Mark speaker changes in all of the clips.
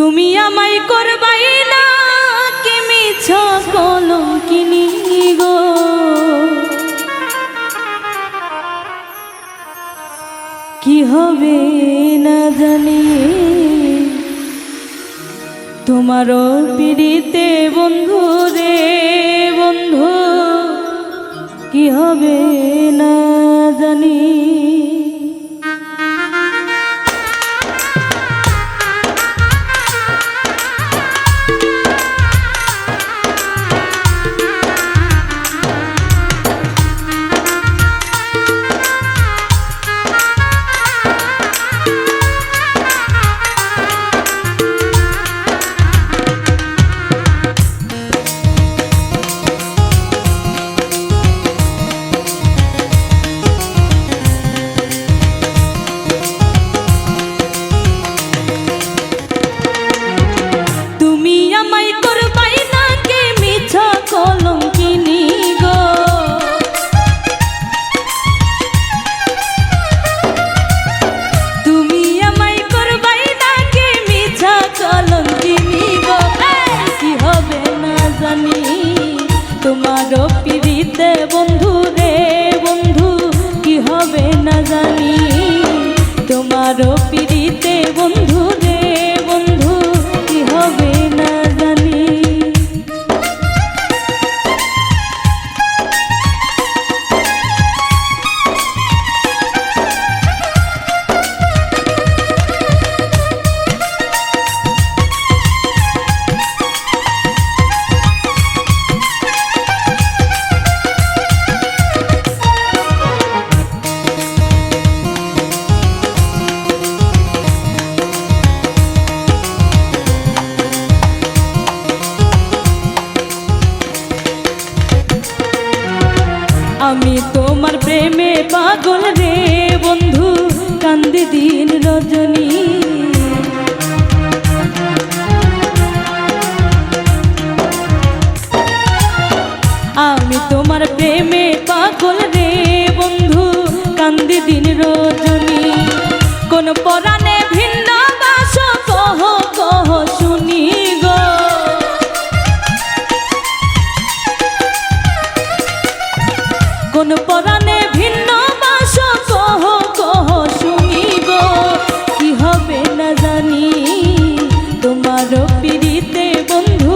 Speaker 1: তুমি আমায় করবাই না, কি মিছ কলঙ্কিনি গো? কি হবে না জানি। তোমারও পিড়িতে বন্ধু রে বন্ধু, কি হবে না বন্ধু, কান্দি দিন রজনী। আমি তোমার প্রেমে পাগল রে বন্ধু, কান্দি দিন রজনী। কোন পরাণে পিড়িতে বন্ধু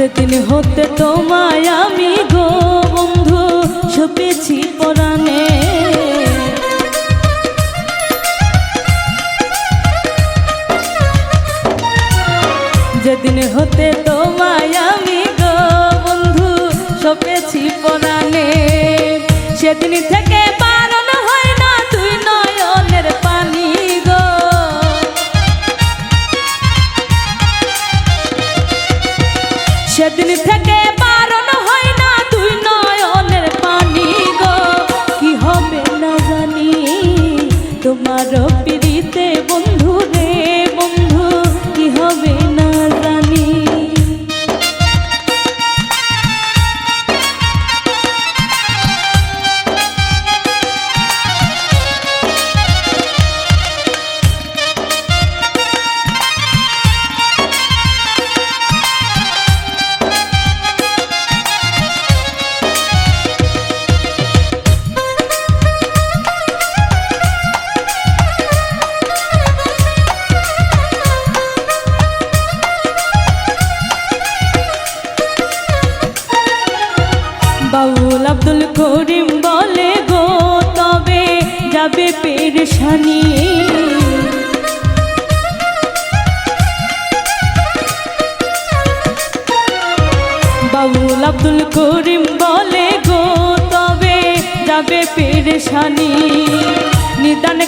Speaker 1: যেদিন হতে তোমায় আমি গো বন্ধু ছুপেছি পরাণে। যেদিন হতে তোমায় আমি গো বন্ধু ছপেছি পরাণে। সেদিন থেকে বারণ সেদিন থেকে পেরেশানি বাবুল আব্দুল করিম বলে গো তবে যাবে পেরেশানি। নিদান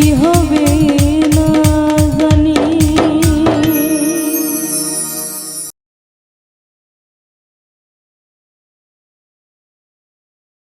Speaker 1: কি হবে